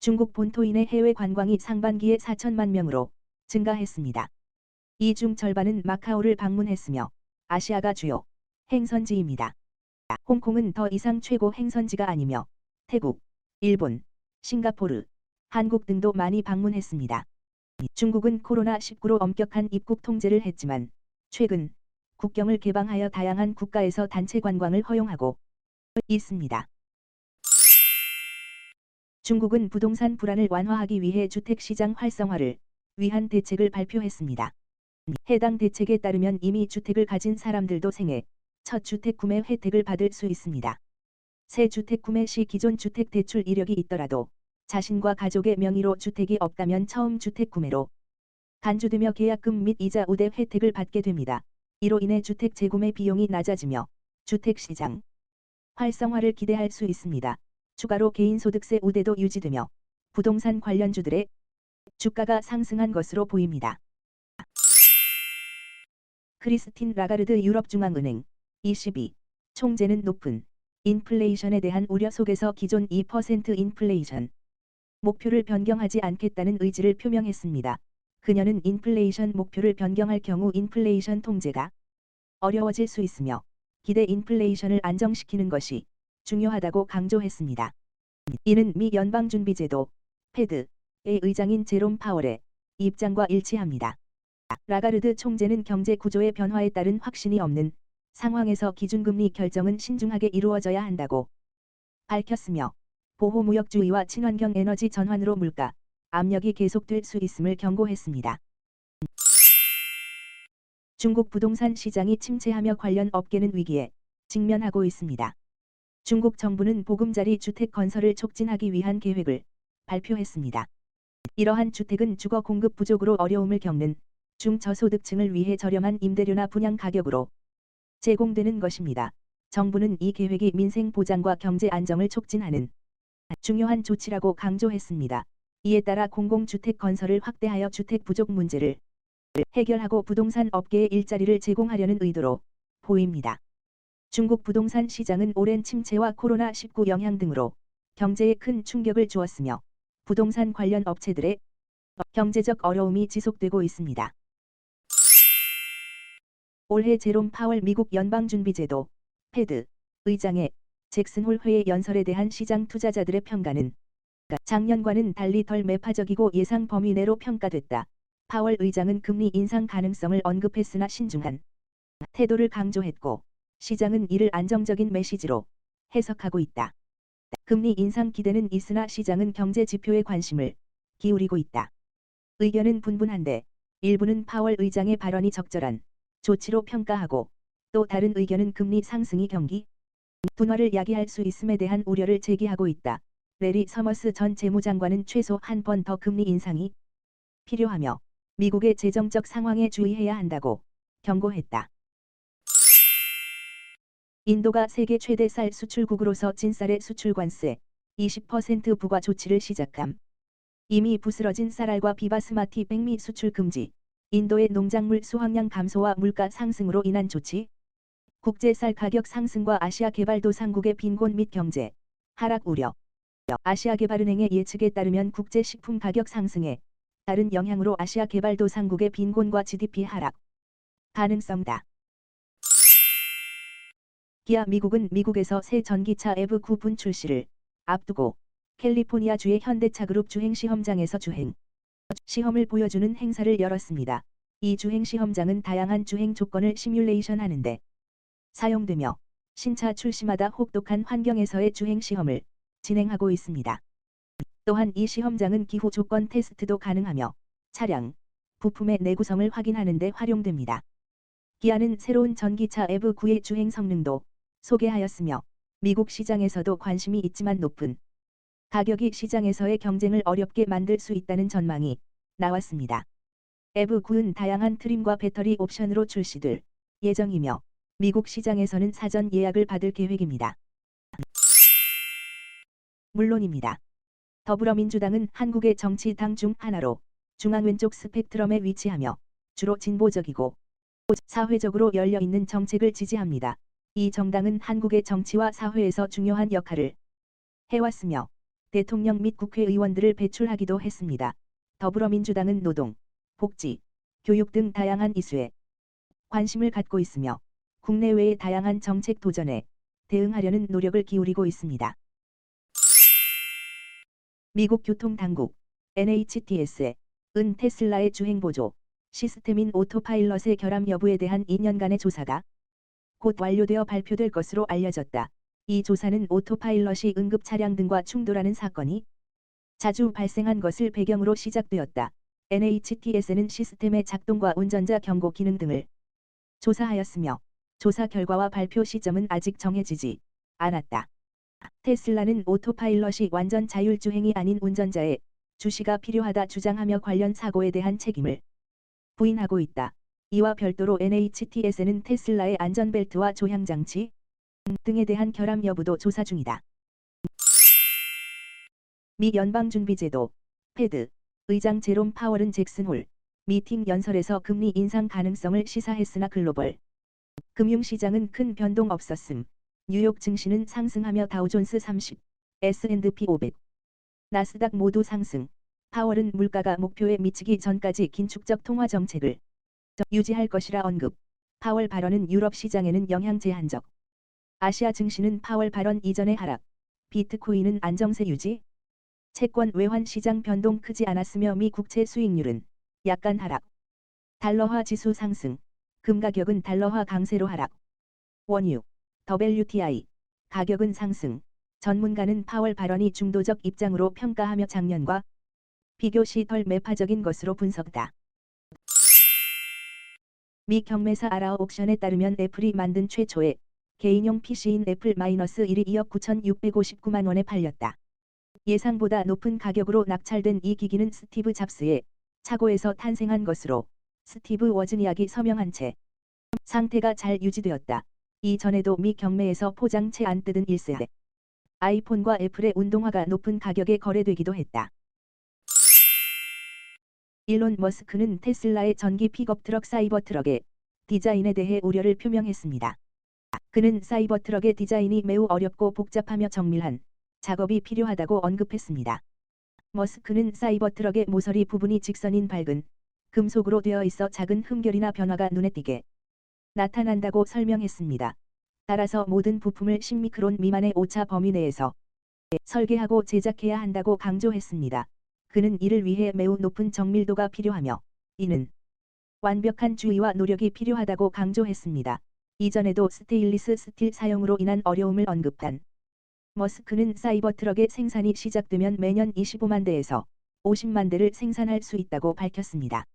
중국 본토인의 해외 관광이 상반기에 4천만 명으로 증가했습니다. 이 중 절반은 마카오를 방문했으며 아시아가 주요 행선지입니다. 홍콩은 더 이상 최고 행선지가 아니며 태국, 일본, 싱가포르, 한국 등도 많이 방문했습니다. 중국은 코로나19로 엄격한 입국 통제를 했지만 최근 국경을 개방하여 다양한 국가에서 단체 관광을 허용하고 있습니다. 중국은 부동산 불안을 완화하기 위해 주택시장 활성화를 위한 대책을 발표했습니다. 해당 대책에 따르면 이미 주택을 가진 사람들도 생애 첫 주택 구매 혜택을 받을 수 있습니다. 새 주택 구매 시 기존 주택 대출 이력이 있더라도 자신과 가족의 명의로 주택이 없다면 처음 주택 구매로 간주되며 계약금 및 이자 우대 혜택을 받게 됩니다. 이로 인해 주택 재구매 비용이 낮아지며 주택 시장 활성화를 기대할 수 있습니다. 추가로 개인소득세 우대도 유지되며 부동산 관련주들의 주가가 상승한 것으로 보입니다. 크리스틴 라가르드 유럽중앙은행 22 총재는 높은 인플레이션에 대한 우려 속에서 기존 2% 인플레이션 목표를 변경하지 않겠다는 의지를 표명했습니다. 그녀는 인플레이션 목표를 변경할 경우 인플레이션 통제가 어려워질 수 있으며 기대 인플레이션을 안정시키는 것이 중요하다고 강조했습니다. 이는 미 연방준비제도 페드의 의장인 제롬 파월의 입장과 일치합니다. 라가르드 총재는 경제 구조의 변화에 따른 확신이 없는 상황에서 기준금리 결정은 신중하게 이루어져야 한다고 밝혔으며 보호무역주의와 친환경 에너지 전환으로 물가 압력이 계속될 수 있음을 경고했습니다. 중국 부동산 시장이 침체하며 관련 업계는 위기에 직면하고 있습니다. 중국 정부는 보금자리 주택 건설을 촉진하기 위한 계획을 발표했습니다. 이러한 주택은 주거 공급 부족으로 어려움을 겪는 중저소득층을 위해 저렴한 임대료나 분양 가격으로 제공되는 것입니다. 정부는 이 계획이 민생 보장과 경제 안정을 촉진하는 중요한 조치라고 강조했습니다. 이에 따라 공공주택 건설을 확대하여 주택 부족 문제를 해결하고 부동산 업계에 일자리를 제공하려는 의도로 보입니다. 중국 부동산 시장은 오랜 침체와 코로나19 영향 등으로 경제에 큰 충격을 주었으며 부동산 관련 업체들의 경제적 어려움이 지속되고 있습니다. 올해 제롬 파월 미국 연방준비제도 페드 의장의 잭슨 홀 회의 연설에 대한 시장 투자자들의 평가는 작년과는 달리 덜 매파적이고 예상 범위 내로 평가됐다. 파월 의장은 금리 인상 가능성을 언급했으나 신중한 태도를 강조했고 시장은 이를 안정적인 메시지로 해석하고 있다. 금리 인상 기대는 있으나 시장은 경제 지표에 관심을 기울이고 있다. 의견은 분분한데 일부는 파월 의장의 발언이 적절한 조치로 평가하고 또 다른 의견은 금리 상승이 경기 둔화를 야기할 수 있음에 대한 우려를 제기하고 있다. 레리 서머스 전 재무장관은 최소 한 번 더 금리 인상이 필요하며 미국의 재정적 상황에 주의해야 한다고 경고했다. 인도가 세계 최대 쌀 수출국으로서 진쌀의 수출 관세 20% 부과 조치를 시작함. 이미 부스러진 쌀알과 비바스마티 백미 수출 금지, 인도의 농작물 수확량 감소와 물가 상승으로 인한 조치, 국제 쌀 가격 상승과 아시아 개발도상국의 빈곤 및 경제 하락 우려, 아시아 개발은행의 예측에 따르면 국제 식품 가격 상승에 따른 영향으로 아시아 개발도상국의 빈곤과 GDP 하락 가능성다. 기아 미국은 미국에서 새 전기차 EV9분 출시를 앞두고 캘리포니아주의 현대차그룹 주행시험장에서 주행 시험을 보여주는 행사를 열었습니다. 이 주행시험장은 다양한 주행 조건을 시뮬레이션 하는 데 사용되며 신차 출시마다 혹독한 환경에서의 주행시험을 진행하고 있습니다. 또한 이 시험장은 기후 조건 테스트도 가능하며 차량, 부품의 내구성을 확인하는 데 활용됩니다. 기아는 새로운 전기차 EV9의 주행 성능도 소개하였으며 미국 시장에서도 관심이 있지만 높은 가격이 시장에서의 경쟁을 어렵게 만들 수 있다는 전망이 나왔습니다. EV9은 다양한 트림과 배터리 옵션으로 출시될 예정이며 미국 시장에서는 사전 예약을 받을 계획입니다. 물론입니다. 더불어민주당은 한국의 정치당 중 하나로 중앙 왼쪽 스펙트럼에 위치하며 주로 진보적이고 사회적으로 열려있는 정책을 지지합니다. 이 정당은 한국의 정치와 사회에서 중요한 역할을 해왔으며 대통령 및 국회의원들을 배출하기도 했습니다. 더불어민주당은 노동, 복지, 교육 등 다양한 이슈에 관심을 갖고 있으며 국내외의 다양한 정책 도전에 대응하려는 노력을 기울이고 있습니다. 미국 교통당국 NHTS에 은 테슬라의 주행보조 시스템인 오토파일럿의 결함 여부에 대한 2년간의 조사가 곧 완료되어 발표될 것으로 알려졌다. 이 조사는 오토파일럿이 응급 차량 등과 충돌하는 사건이 자주 발생한 것을 배경으로 시작되었다. NHTS는 시스템의 작동과 운전자 경고 기능 등을 조사하였으며 조사 결과와 발표 시점은 아직 정해지지 않았다. 테슬라는 오토파일럿이 완전 자율주행이 아닌 운전자의 주시가 필요하다 주장하며 관련 사고에 대한 책임을 부인하고 있다. 이와 별도로 NHTS는 테슬라의 안전벨트와 조향장치 등에 대한 결함 여부도 조사 중이다. 미 연방준비제도 페드 의장 제롬 파월은 잭슨 홀 미팅 연설에서 금리 인상 가능성을 시사했으나 글로벌 금융시장은 큰 변동 없었음. 뉴욕 증시는 상승하며 다우존스 30, S&P 500, 나스닥 모두 상승. 파월은 물가가 목표에 미치기 전까지 긴축적 통화 정책을 유지할 것이라 언급. 파월 발언은 유럽 시장에는 영향 제한적. 아시아 증시는 파월 발언 이전의 하락. 비트코인은 안정세 유지. 채권 외환 시장 변동 크지 않았으며 미 국채 수익률은 약간 하락. 달러화 지수 상승. 금 가격은 달러화 강세로 하락. 원유, WTI 가격은 상승. 전문가는 파월 발언이 중도적 입장으로 평가하며 작년과 비교 시 덜 매파적인 것으로 분석다. 미 경매사 아라오 옥션에 따르면 애플이 만든 최초의 개인용 PC인 애플 마이너스 1이 2억 9,659만 원에 팔렸다. 예상보다 높은 가격으로 낙찰된 이 기기는 스티브 잡스의 차고에서 탄생한 것으로 스티브 워즈니악이 서명한 채 상태가 잘 유지되었다. 이전에도 미 경매에서 포장 채 안 뜯은 1세대 아이폰과 애플의 운동화가 높은 가격에 거래되기도 했다. 일론 머스크는 테슬라의 전기 픽업 트럭 사이버 트럭의 디자인에 대해 우려를 표명했습니다. 그는 사이버 트럭의 디자인이 매우 어렵고 복잡하며 정밀한 작업이 필요하다고 언급했습니다. 머스크는 사이버 트럭의 모서리 부분이 직선인 밝은 금속으로 되어 있어 작은 흠결이나 변화가 눈에 띄게 나타난다고 설명했습니다. 따라서 모든 부품을 10미크론 미만의 오차 범위 내에서 설계하고 제작해야 한다고 강조했습니다. 그는 이를 위해 매우 높은 정밀도가 필요하며 이는 완벽한 주의와 노력이 필요하다고 강조했습니다. 이전에도 스테인리스 스틸 사용으로 인한 어려움을 언급한 머스크는 사이버 트럭의 생산이 시작되면 매년 25만 대에서 50만 대를 생산할 수 있다고 밝혔습니다.